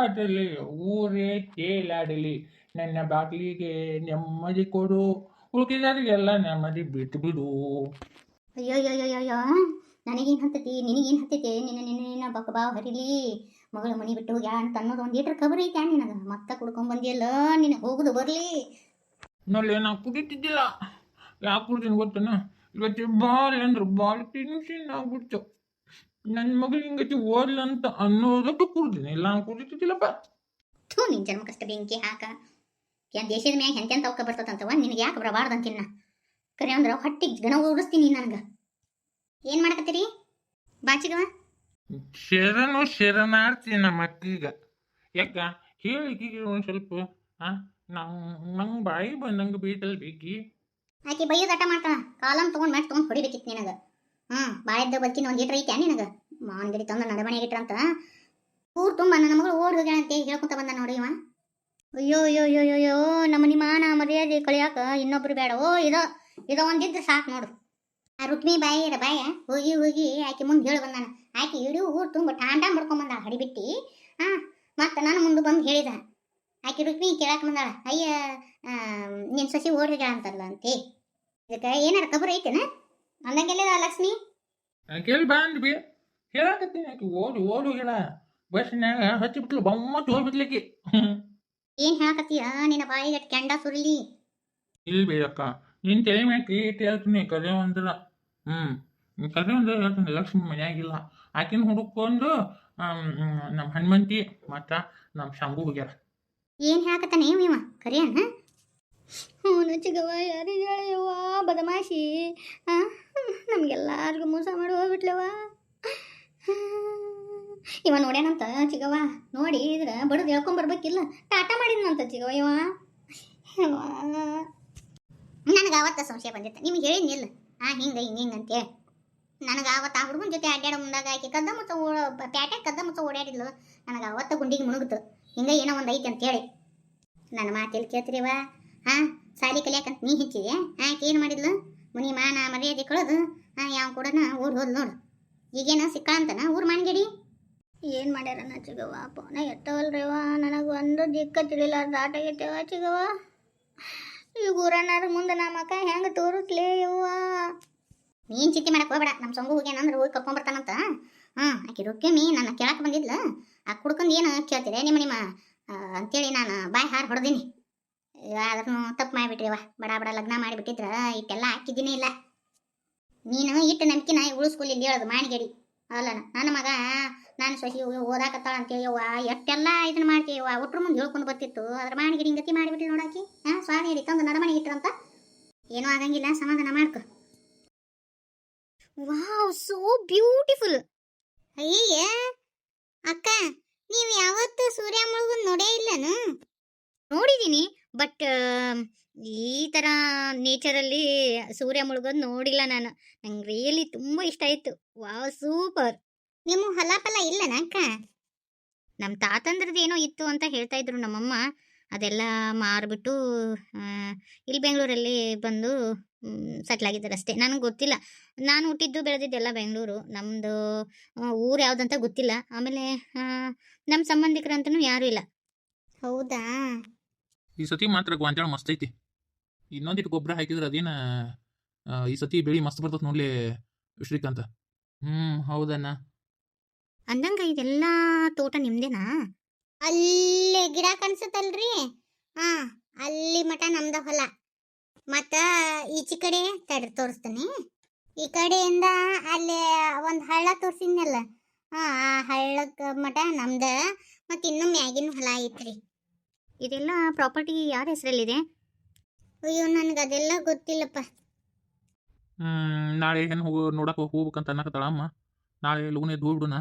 ತೂಗಾಟಲಿ ಊರೇ ತೇಲಾಡಲಿ ನನ್ನ ಬಾಗಿಲಿಗೆ ನೆಮ್ಮದಿ ಕೊಡು. ಉಳಿದಾರಿಗೆಲ್ಲ ನೆಮ್ಮದಿ ಬಿಟ್ಟು ಬಿಡು ಅಯ್ಯೋ ಅಯ್ಯೋ ಅಯ್ಯೋ ಅಯ್ಯೋ ನನಗೇನು ಹತ್ತತಿ ನಿನಗೇನು ಹತ್ತೈತೆ ನಿನ್ನ ನಿನ್ನ ನಿನ್ನ ಬಕಬಾ ಬಾವ್ ಹರಿಲಿ. ಮಗಳು ಮನಿ ಬಿಟ್ಟು ಹೋಗ್ಯಾ ಅಂತ ಅನ್ನೋದು ಒಂದು ಏಟ್ರ ಖಬರ್ ಐತೆ ನಿನಗೆ? ಮತ್ತೆ ಕುಡ್ಕೊಂಡ್ ಬಂದಿಯಲ್ಲ ನಿನಗೆ ಹೋಗುದು ಬರಲಿ. ನಲ್ಲಿ ನಾ ಕುಡಿತಿದ್ದಿಲ್ಲ. ಯಾಕೆ ಕುಡ್ತೀನಿ ಗೊತ್ತನ? ಇವತ್ತು ಬಾಲ್ ಅಂದ್ರೆ ಭಾಳ ತಿನ್ಸಿನ್ ಆಗ್ಬಿಡ್ತು. ನನ್ನ ಮಗಳು ಹಿಂಗತಿ ಓದ್ಲಂತ ಅನ್ನೋದಕ್ಕೆ ಕುಡ್ತೀನಿ ಇಲ್ಲ ನಾನು ಕುಡಿತಿದ್ದಿಲ್ಲಪ್ಪ ಥೂ ನಿನ್ ಕಷ್ಟ ಬೆಂಕಿ ಹಾಕ. ಯಾ ದೇಶದ ಮ್ಯಾಗ ಎಂತೆಂತ ಅವಕ ಬರ್ತದಂತವ ನಿನಗೆ ಯಾಕೆ ಬರಬಾರ್ದು ಅಂತಿನ್ನ ಕರೆ ಅಂದ್ರೆ ಹೊಟ್ಟಿಗೆ ಗಣ ಉರಿಸ್ತೀನಿ ನನಗೆ. ಏನು ಮಾಡಕತ್ತೀರಿ? ಬಾಚಿಗವ ಶರಣು ಶರಣಾರ್ಥಿ ನಮ್ಮ ಅಕ್ಕೀಗ. ಯಾಕ? ಹೇಳಿಕಿಗೆ ಒಂದು ಸ್ವಲ್ಪ ನಂಗೆ ಬಾಯಿ ಬಂದಂಗೆ ಬೀಟಲ್ ಬೇಕಿ. ಆಕೆ ಬೈಯೋದಾಟ ಮಾಡ್ತಾ ಮಾಡ್ತಾಳ. ತಗೊಂಡ್ ತೊಗೊಂಡು ಮ್ಯಾಟ್ ತಗೊಂಡ್ ಹೊಡಿಬೇಕಿತ್ತು ನಿನಗೆ. ಹ್ಞೂ ಬಾಯದ್ದ ಬಲ್ಕಿನ ಒಂದು ಲೀಟ್ರ್ ಐತೆ ನಿನಗೆ? ಮಾವನಗಿರಿ ತಂದು ನಡಬಣೆಗೆ ಇಟ್ರಂತ ಊರು ತುಂಬ ನನ್ನ ಮಗಳು ಓಡ್ ಹೋಗ್ಯಾಳ ಅಂತ ಹೇಳ್ಕೊಂತ ಬಂದ ನೋಡಿ ಇವ. ಅಯ್ಯೋ ಅಯ್ಯೋ ಅಯ್ಯೋ ಅಯ್ಯೋ ನಮ್ಮ ನಿಮಾನ ಮಾನ ಮರ್ಯಾದೆ ಕಳಿಯಾಕ ಇನ್ನೊಬ್ರು ಬೇಡ. ಓ, ಇದೋ ಇದೋ ಒಂದಿದ್ರೆ ಸಾಕು ನೋಡು. ಆ ರುಕ್ಮಿ ಬಾಯಿ ಇರ ಬಾಯ ಹೋಗಿ ಹೋಗಿ ಆಕೆ ಮುಂದೆ ಹೇಳಿ ಬಂದಾನ. ಆಕೆ ಇಡೀ ಊರು ತುಂಬ ಟಾಂಡ ಮಾಡ್ಕೊಂಬಂದ ಹಡಿಬಿಟ್ಟಿ. ಹಾಂ ಮತ್ತೆ ನಾನು ಮುಂದೆ ಬಂದು ಹೇಳಿದ. ಆಕೆ ರುಕ್ಮಿ ಕೇಳಕ್ಕೆ ಬಂದಾಳ. ಅಯ್ಯ ನಿನ್ನ ಸಸಿ ಓಡಿ ಹೋಗ್ಯಾಳ ಅಂತಲ್ಲ ಅಂತೆ. ಇದಕ್ಕೆ ಏನಾರ ಕಬರ್ ಐತೆನ? ಅಂದಂಗೆಲ್ಲ ಲಕ್ಷ್ಮಿ? ಕೇಳಿ ಬಂದ್ ಬಿ ಹೇಳಕತ್ತೀನಿ ಆಕೆ. ಓಡು ಓಡಿ ಹೋಗಿಲ್ಲ ಬಸ್ನ್ಯಾಗ ಹಚ್ಚಿಬಿಟ್ಲು ಬಮ್ಮತ್ತು ಹೋಗ್ಬಿಡ್ಲಿಕ್ಕೆ ಏನ್ ಹೇಳಕತ್ತೀಯ? ನಿನ್ನ ಬಾಯಿಗೆ ಕೆಂಡ ಸುರ್ಲಿ. ಇಲ್ಲ ಬೇಯಕ್ಕ ನಿನ್ನ ತಲೆ ಮ್ಯಾಗ ಕೇಟ್ ಹೇಳ್ತೀನಿ ಕರೆ ಒಂದಲ್ಲ ಹ್ಮ್. ಕರೆ ಒಂದ್ರ ಹೇಳ್ತೀನಿ ಲಕ್ಷ್ಮಿ ಮನ್ಯಾಗಿಲ್ಲ. ಆಕಿನ ಹುಡುಕೊಂಡು ನಮ್ಮ ಹನುಮಂತಿ ಮತ್ತು ನಮ್ಮ ಶಂಭು ಹೋಗ್ಯಾರ. ಏನ್ ಹೇಳಕತ್ತಾನೆ ಇವ ಕರಿಯಣ್ಣ? ಹ್ಞೂ ಚಿಗವ್ವ ಯಾರಿಗೆ ಹೇಳವ್ವ ಬದಮಾಶಿ? ನಮ್ಗೆಲ್ಲಾರ್ಗು ಮೋಸ ಮಾಡಿ ಹೋಗ್ಬಿಟ್ಲವ ಇವ ನೋಡ್ಯಾನಂತ ಚಿಗವ್ವ? ನೋಡಿ, ಇದ್ರ ಬಡದು ಹೇಳ್ಕೊಂಬರ್ಬೇಕಿಲ್ಲ ಟಾಟಾ ಮಾಡಿದ್ನಂತ ಚಿಗವ ಇವ. ನನಗೆ ಅವತ್ತ ಸಂಶಯ ಬಂದಿತ್ತು. ನಿಮ್ಗೆ ಹೇಳಿದ್ನಿಲ್ಲ. ಹಾಂ ಹಿಂಗೆ ಹಿಂಗೆ ಹಿಂಗೆ ಅಂತೇಳಿ. ನನಗೆ ಅವತ್ತು ಆ ಹುಡುಗನ ಜೊತೆ ಅಡ್ಡಾಡೋ ಮುಂದಾಗ ಆಕೆ ಕದ್ದ ಮುತ್ತ ಪ್ಯಾಟೆ ಕದ್ದ ಮುತ್ತ ಓಡಾಡಿದ್ಲು ನನಗೆ ಅವತ್ತ ಗುಂಡಿಗೆ ಮುಣುಗ್ತು. ಹಿಂಗೆ ಏನೋ ಒಂದು ಐತೆ ಅಂತೇಳಿ. ನನ್ನ ಮಾತೆಲ್ಲಿ ಕೇಳ್ತೀರಿವ ಹಾಂ ಸಾಲಿ ಕಲಿಯಾಕಂತ ನೀ ಹೆಚ್ಚಿದೆ ಆಕೆ ಏನು ಮಾಡಿದ್ಲು? ಮುನಿ ಮಾನ ಮರ್ಯಾದೆ ಕಳೆದು ನಾ ಯಾವ ಕೂಡ ಊರು ಹೋದ್ ನೋಡು. ಈಗೇನ ಸಿಕ್ಕ ಅಂತನ ಊರು ಮಾನ್ಗಡಿ? ಏನು ಮಾಡ್ಯಾರ ನಾ ಚಿಗವ್ವ? ಪೋನ ಎತ್ತವಲ್ರಿವ ನನಗೆ ಒಂದು ದಿಕ್ಕ ತಿಳಿಲಾರ್ದ ದಾಟ ಆಗೈತೆವ ಚಿಗವ್ವ? ಈಗ ಊರನ್ನಾರ ಮುಂದೆ ನಮ್ಮ ಅಕ್ಕ ಹೆಂಗೆ ತೋರಿಸ್ಲೇ ಯವ್ವ ನೀನು ಚಿಂತೆ ಮಾಡಕ್ಕೆ ಹೋಗ್ಬೇಡ. ನಮ್ಮ ಸೊಂಗು ಹೋಗ್ಯಾನಂದ್ರೆ ಹೋಗಿ ಕರ್ಕೊಂಬರ್ತಾನಂತ ಹಾಂ ಆಕೆ ರೊಕ್ಕಮಿ ನನ್ನ ಕೇಳಕ್ಕೆ ಬಂದಿದ್ಲ. ಆ ಕುಡ್ಕೊಂಡು ಏನು ಕೇಳ್ತೀರಿ ನಿಮ್ಮ ನಿಮ್ಮ ಅಂತೇಳಿ ನಾನು ಬಾಯಿ ಹಾರು ಹೊಡೆದೀನಿ. ಆದ್ರೂ ತಪ್ಪು ಮಾಡಿಬಿಟ್ರಿವ ಬಡ ಬಡ ಲಗ್ನ ಮಾಡಿಬಿಟ್ಟಿದ್ರ, ಇಟ್ಟೆಲ್ಲ ಹಾಕಿದ್ದೀನಿ ಇಲ್ಲ. ನೀನು ಇಟ್ಟು ನಂಬಿಕೆನ ಉಳಿಸ್ಕೊಲ್ಲಿ ಹೇಳೋದು, ಮಾಣಿಗೇಡಿ. ಅಲ್ಲನ, ನನ್ನ ಮಗ ನಾನು ಸೊಸಿ ಓದಾಕತ್ತಾಳ ಅಂತೇಳಿ ಅವ್ವ ಎಷ್ಟೆಲ್ಲ ಇದನ್ನ ಮಾಡ್ತೀವ ಒಟ್ರ ಮುಂದೆ ಹೇಳ್ಕೊಂಡು ಬರ್ತಿತ್ತು. ಅದ್ರ ಮಾಣಿಗೇಡಿ ಹಿಂಗತಿ ಮಾಡಿಬಿಟ್ಟು ನೋಡಾಕಿ. ಹಾಂ, ಸ್ವಾಮಿ ಹೇಳಿ, ತಂದು ನಡಮಣಿ ಇಟ್ರಂತ? ಏನೂ ಆಗಂಗಿಲ್ಲ, ಸಮಾಧಾನ ಮಾಡ್ಕೊ. ವಾವ್ ಸೋ ಬ್ಯೂಟಿಫುಲ್ ಅಯ್ಯ ಅಕ್ಕ, ನೀವು ಯಾವತ್ತು ಸೂರ್ಯ ಮುಳುಗನ್ ನೋಡೇ ಇಲ್ಲನು? ನೋಡಿದ್ದೀನಿ ಬಟ್ ಈ ಥರ ನೇಚರಲ್ಲಿ ಸೂರ್ಯ ಮುಳುಗೋದು ನೋಡಿಲ್ಲ ನಾನು. ನಂಗೆ ರಿಯಲಿ ತುಂಬ ಇಷ್ಟ ಆಯಿತು. Wow, super. ನಿಮ್ಮ ಹೊಲ ಫಲ ಇಲ್ಲನ ಅಕ್ಕ? ನಮ್ಮ ತಾತಂದ್ರದ್ದು ಏನೋ ಇತ್ತು ಅಂತ ಹೇಳ್ತಾ ಇದ್ರು ನಮ್ಮಮ್ಮ. ಅದೆಲ್ಲ ಮಾರಿಬಿಟ್ಟು ಇಲ್ಲಿ ಬೆಂಗಳೂರಲ್ಲಿ ಬಂದು ಸೆಟ್ಲ್ ಆಗಿದ್ದಾರೆ ಅಷ್ಟೇ. ನನಗೆ ಗೊತ್ತಿಲ್ಲ. ನಾನು ಹುಟ್ಟಿದ್ದು ಬೆಳೆದಿದ್ದೆಲ್ಲ ಬೆಂಗಳೂರು. ನಮ್ಮದು ಊರು ಯಾವುದಂತ ಗೊತ್ತಿಲ್ಲ. ಆಮೇಲೆ ನಮ್ಮ ಸಂಬಂಧಿಕರಂತನೂ ಯಾರೂ ಇಲ್ಲ. ಹೌದಾ? ಈ ಸತಿ ಮಾತ್ರ ಗೊಂಜಾಳ ಮಸ್ತ್ ಐತಿ ಇನ್ನೊಂದಿಟ್ಟು ಗೊಬ್ಬರ ಹಾಕಿದ್ರೆ ಅದೇನ ಈ ಸತಿ ಬೆಳಿ ಮಸ್ತ್ ಬರ್ತದೆ ನೋಡ್ಲಿ ಶ್ರೀಕಾಂತ ಹ್ಮ್ ಹೌದಣ್ಣ ಅಂದಂಗ ಇದೆಲ್ಲ ತೋಟ ನಿಮ್ದೇನಾ? ಅಲ್ಲಿ ಗಿಡ ಕಾಣಿಸುತ್ತಲ್ರಿ ಹಾ ಅಲ್ಲಿ ಮಠ ನಮ್ದ ಹೊಲ. ಮತ್ತ ಈಚೆ ಕಡೆ ತಡ ತೋರಿಸ್ತೀನಿ. ಈ ಕಡೆಯಿಂದ ಅಲ್ಲಿ ಒಂದು ಹಳ್ಳ ತೋರಿಸಿದ್ನಲ್ಲ ಹಾ ಆ ಹಳ್ಳಕ್ಕೆ ಮಠ ನಮ್ದ. ಮತ್ತೆ ಇನ್ನು ಮ್ಯಾಗಿನ ಹೊಲ ಐತ್ರಿ. ಇದೆಲ್ಲ ಪ್ರಾಪರ್ಟಿ ಯಾರ ಹೆಸರಲ್ಲಿದೆ? ಅಯ್ಯೋ ನನಗೆ ಅದೆಲ್ಲ ಗೊತ್ತಿಲ್ಲಪ್ಪ. ಹ್ಮ್, ನಾಳೆ ಏನು ಹೋಗೋ ನೋಡಕ್ಕೆ ಹೋಗ್ಬೇಕಂತ ಅನ್ನಕತ್ತಾಳ ಅಮ್ಮ. ನಾಳೆ ಲೋನ್ ಎದ್ದು ಹೋಗ್ಬಿಡೋಣ.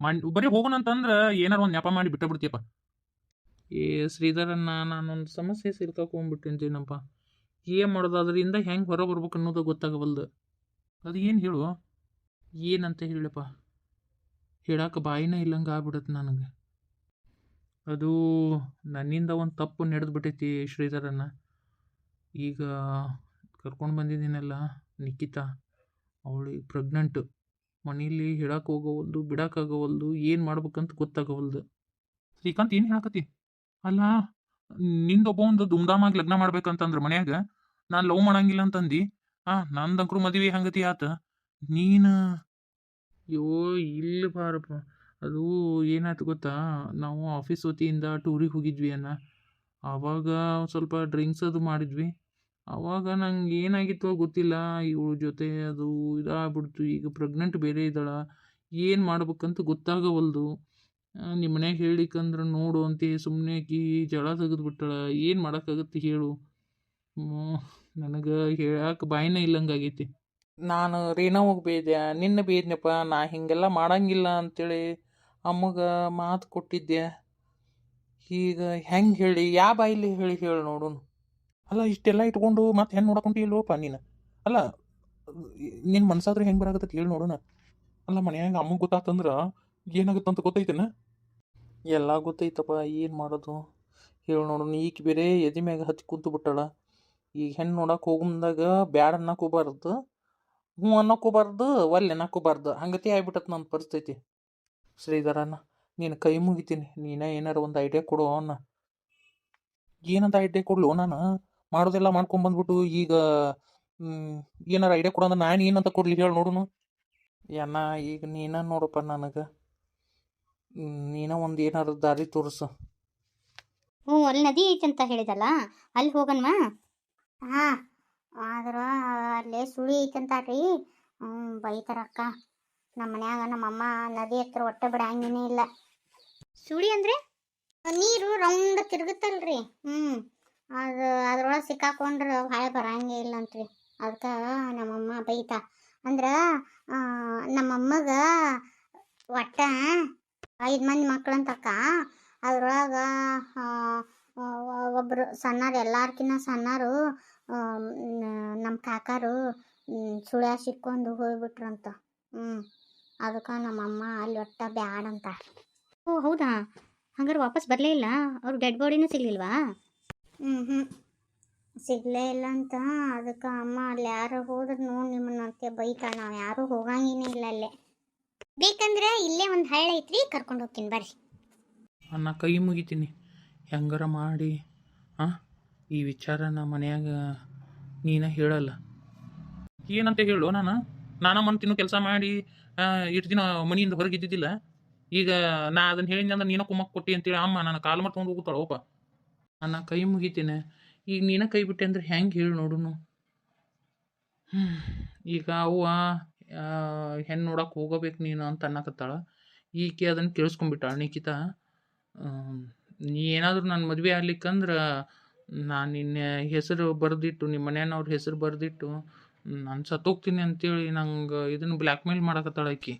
ಮಾಡಿ ಬರೀ ಹೋಗೋಣ ಅಂತಂದ್ರೆ ಏನಾರ ಒಂದು ನೆಪ ಮಾಡಿ ಬಿಟ್ಟ ಬಿಡ್ತೀಯಪ್ಪ ಏ ಶ್ರೀಧರನ್ನ ನಾನೊಂದು ಸಮಸ್ಯೆ ಸಿರ್ಕೊಂಡ್ಬಿಟ್ಟಿದ್ದೇನಪ್ಪ ಏನು ಮಾಡೋದು? ಅದರಿಂದ ಹೆಂಗೆ ಹೊರ ಬರ್ಬೇಕು ಅನ್ನೋದು ಗೊತ್ತಾಗವಲ್ದು. ಅದು ಏನು ಹೇಳು? ಏನಂತ ಹೇಳಪ್ಪ? ಹೇಳಕ್ಕೆ ಬಾಯಿನೇ ಇಲ್ಲಂಗೆ ಆಗ್ಬಿಡತ್ತೆ ನನಗೆ. ಅದು ನನ್ನಿಂದ ಒಂದು ತಪ್ಪು ನಡೆದು ಬಿಟ್ಟೈತಿ ಶ್ರೀಧರನ್ನ. ಈಗ ಕರ್ಕೊಂಡು ಬಂದಿದ್ದೀನಲ್ಲ ನಿಖಿತಾ ಅವಳಿಗೆ ಪ್ರೆಗ್ನೆಂಟು ಮನೇಲಿ ಹೇಳಕ್ಕೆ ಹೋಗೋವಲ್ದು ಬಿಡೋಕ್ಕಾಗೋವಲ್ದು ಏನು ಮಾಡ್ಬೇಕಂತ ಗೊತ್ತಾಗೋವಲ್ದು. ಶ್ರೀಕಾಂತ್ ಏನು ಹೇಳಕತ್ತಿ? ಅಲ್ಲ ನಿಂದೊಬ್ಬ ಒಂದು ಧುಮ್ಧಾಮಾಗಿ ಲಗ್ನ ಮಾಡ್ಬೇಕಂತಂದ್ರೆ ಮನ್ಯಾಗ, ನಾನು ಲವ್ ಮಾಡಂಗಿಲ್ಲ ಅಂತಂದು. ಆ ನಂದಂಕರು ಮದುವೆ ಹಂಗತಿ ಆತ? ನೀನು ಅಯ್ಯೋ ಇಲ್ಲಿ ಬಾರಪ್ಪ ಅದು ಏನಾಯ್ತು ಗೊತ್ತಾ? ನಾವು ಆಫೀಸ್ ವತಿಯಿಂದ ಟೂರಿಗೆ ಹೋಗಿದ್ವಿ ಅನ್ನ ಆವಾಗ ಸ್ವಲ್ಪ ಡ್ರಿಂಕ್ಸ್ ಅದು ಮಾಡಿದ್ವಿ. ಆವಾಗ ನಂಗೆ ಏನಾಗಿತ್ತೋ ಗೊತ್ತಿಲ್ಲ. ಇವಳ ಜೊತೆ ಅದು ಇದಾಗ್ಬಿಡ್ತು. ಈಗ ಪ್ರೆಗ್ನೆಂಟ್ ಬೇರೆ ಇದ್ದಾಳ. ಏನು ಮಾಡ್ಬೇಕಂತ ಗೊತ್ತಾಗವಲ್ದು. ನಿಮ್ಮ ಮನ್ಯಾಗ ಹೇಳಿಕಂದ್ರೆ ನೋಡು ಅಂತ. ಸುಮ್ಮನೆ ಕಿ ಜಳ ತೆಗೆದು ಬಿಟ್ಟಾಳ ಏನು ಮಾಡೋಕ್ಕಾಗತ್ತೆ ಹೇಳು. ನನಗೆ ಹೇಳಕ್ಕೆ ಬಾಯಿನೇ ಇಲ್ಲಂಗಾಗೈತಿ. ನಾನು ರೇಣವ್ಗೆ ಬೇದ್ಯ ನಿನ್ನ ಬೈದ್ನಪ್ಪ. ನಾ ಹೀಗೆಲ್ಲ ಮಾಡಂಗಿಲ್ಲ ಅಂತೇಳಿ ಅಮ್ಮಗೆ ಮಾತು ಕೊಟ್ಟಿದ್ದೆ. ಈಗ ಹೆಂಗೆ ಹೇಳಿ ಯಾವ ಬಾಯಿಲಿ ಹೇಳಿ ಹೇಳಿ ನೋಡೋನು. ಅಲ್ಲ, ಇಷ್ಟೆಲ್ಲ ಇಟ್ಕೊಂಡು ಮತ್ತೆ ನೋಡಕೊಂಟಿ ಇಲ್ವಪ್ಪ ನೀನು. ಅಲ್ಲ ನಿನ್ನ ಮನ್ಸಾದ್ರೆ ಹೆಂಗೆ ಬರಾಗತ್ತೆ ಹೇಳಿ ನೋಡೋಣ ಅಲ್ಲ, ಮನ್ಯಾಗ ಅಮ್ಮಗೆ ಗೊತ್ತಾತಂದ್ರೆ ಏನಾಗುತ್ತಂತ ಗೊತ್ತೈತೇನ? ಎಲ್ಲ ಗೊತ್ತೈತಪ್ಪ, ಏನು ಮಾಡೋದು? ಹೇಳಿ ನೋಡೋಣ ಈಕೆ ಬೇರೆ ಎದೆ ಮ್ಯಾಗ ಹತ್ತಿ ಕುಂತು ಬಿಟ್ಟಾಳ. ಈಗ ಹೆಣ್ಣು ನೋಡಕ್ಕೆ ಹೋಗಂದಾಗ ಬ್ಯಾಡ ಬ್ಯಾಡ ಹೋಗ್ಬಾರ್ದು. ಹ್ಞೂ ಅನ್ನಕ್ಕೋಬಾರ್ದು ಒಲ್ಲೆ ಅನ್ನಕ್ಕೋಬಾರ್ದು ಹಂಗತಿ ಆಗ್ಬಿಟ್ಟತ್ ನನ್ನ ಪರಿಸ್ಥಿತಿ. ಶ್ರೀಧರಣ್ಣ ನೀನು ಕೈ ಮುಗಿತೀನಿ, ನೀನೇ ಏನಾರು ಒಂದು ಐಡಿಯಾ ಕೊಡು ಅವನ್ನ ಏನಂತ ಐಡಿಯಾ ಕೊಡ್ಲು ನಾನು? ಮಾಡೋದೆಲ್ಲ ಮಾಡ್ಕೊಂಬಂದ್ಬಿಟ್ಟು ಈಗ ಏನಾರು ಐಡಿಯಾ ಕೊಡು ಅಂದ್ರೆ ನಾನು ಏನಂತ ಕೊಡ್ಲಿ ಹೇಳಿ ನೋಡುನು. ಏನ ಈಗ ನೀನ ನೋಡಪ್ಪ ನನಗೆ. ನೀನ ಒಂದು ಏನಾರು ದಾರಿ ತೋರಿಸು. ಹ್ಞೂ, ಅಲ್ಲಿ ನದಿ ಐತೆ ಅಂತ ಹೇಳಿದಲ್ಲ, ಅಲ್ಲಿ ಹೋಗನ್ವಾ ಹಾಂ, ಆದ್ರೆ ಅಲ್ಲೇ ಸುಳಿ ಐತಂತ ರೀ ಹ್ಞೂ ಬೈತಾರ ಅಕ್ಕ. ನಮ್ಮ ಮನ್ಯಾಗ ನಮ್ಮಮ್ಮ ನದಿ ಹತ್ರ ಒಟ್ಟೆ ಬಿಡಂಗೇನೇ ಇಲ್ಲ. ಸುಳಿ ಅಂದ್ರೆ? ನೀರು ರೌಂಡ್ ತಿರುಗುತ್ತಲ್ರಿ. ಹ್ಞೂ ಅದು ಅದ್ರೊಳಗೆ ಸಿಕ್ಕಾಕೊಂಡ್ರೆ ಭಾಳ ಬರಂಗೇ ಇಲ್ಲ ಅಂತ್ರಿ ಅದಕ್ಕೆ ನಮ್ಮಮ್ಮ ಬೈತಾ. ಅಂದ್ರೆ ನಮ್ಮಮ್ಮಗ ಒಟ್ಟ ಐದು ಮಂದಿ ಮಕ್ಕಳಂತಕ್ಕ ಅದ್ರೊಳಗೆ ಒಬ್ಬರು ಸಣ್ಣರು ಎಲ್ಲಾರ್ಕಿನ್ನ ಸಣ್ಣರು ನಮ್ಮ ಕಾಕಾರು ಸುಳ್ಯ ಸಿಕ್ಕೊಂಡು ಹೋಗ್ಬಿಟ್ರಂತ. ಹ್ಞೂ ಅದಕ್ಕೆ ನಮ್ಮಮ್ಮ ಅಲ್ಲಿ ಒಟ್ಟ ಬ್ಯಾಡ ಅಂತ ಓ ಹೌದಾ? ಹಂಗಾರೆ ವಾಪಸ್ ಬರಲೇ ಇಲ್ಲ? ಅವ್ರ ಡೆಡ್ ಬಾಡಿನೂ ಸಿಗ್ಲಿಲ್ವಾ? ಹ್ಞೂ ಹ್ಞೂ ಸಿಗಲೇ ಇಲ್ಲ ಅಂತ ಅದಕ್ಕೆ ಅಮ್ಮ ಅಲ್ಲಿ ಯಾರು ಹೋದ್ರೆ ನೋಡಿ ನಿಮ್ಮನ್ನ ಅಂತೆ ಬೈತಾ ನಾವು ಯಾರೂ ಹೋಗಂಗೇನೇ ಇಲ್ಲ ಅಲ್ಲೇ. ಬೇಕಂದ್ರೆ ಇಲ್ಲೇ ಒಂದು ಹಳ್ಳ ಐತ್ರಿ ಕರ್ಕೊಂಡು ಹೋಗ್ತೀನಿ ಬರ್ರಿ. ಅನ್ನ ಕೈ ಮುಗಿತೀನಿ. ಹೆಂಗಾರ ಮಾಡಿ ಹಾಂ ಈ ವಿಚಾರ ನಮ್ಮ ಮನ್ಯಾಗ ನೀನ ಹೇಳಲ್ಲ. ಏನಂತ ಹೇಳು ನಾನು ನಾನ ತಿನ್ನು ಕೆಲಸ ಮಾಡಿ ಇಷ್ಟು ದಿನ ಮನೆಯಿಂದ ಹೊರಗೆ ಇದ್ದಿದ್ದಿಲ್ಲ. ಈಗ ನಾ ಅದನ್ನ ಹೇಳಿದ್ದೆ ಅಂದ್ರೆ ನೀನ ಕುಮ್ಮಕ್ ಕೊಟ್ಟಿ ಅಂತೇಳಿ, ಅಮ್ಮ, ನನ್ನ ಕಾಲು ಮಾಡಿ ತೊಗೊಂಡು ಓಪ ನನ್ನ ಕೈ ಮುಗಿತೀನಿ. ಈಗ ನೀನ ಕೈ ಬಿಟ್ಟೆ ಅಂದ್ರೆ ಹೆಂಗೆ ಹೇಳಿ ನೋಡುನು. ಈಗ ಅವ್ವ ಹೆಣ್ಣು ನೋಡಕ್ಕೆ ಹೋಗಬೇಕು ನೀನು ಅಂತ ಅನ್ನಕತ್ತಾಳ. ಈಕೆ ಅದನ್ನು ಕೇಳಿಸ್ಕೊಂಬಿಟ್ಟಾಳ ನಿಖಿತಾ. ನೀ ಏನಾದರೂ ನನ್ನ ಮದುವೆ ಆಗ್ಲಿಕ್ಕಂದ್ರೆ, ನಾನು ನಿನ್ನ ಹೆಸರು ಬರೆದಿಟ್ಟು ನಿಮ್ಮ ಮನೆಯವ್ರ ಹೆಸರು ಬರೆದಿಟ್ಟು ನಾನು ಸತ್ತೋಗ್ತೀನಿ ಅಂತೇಳಿ ನಂಗೆ ಇದನ್ನು ಬ್ಲ್ಯಾಕ್ ಮೇಲ್ ಮಾಡಕತ್ತಾಳ ಆಕಿ.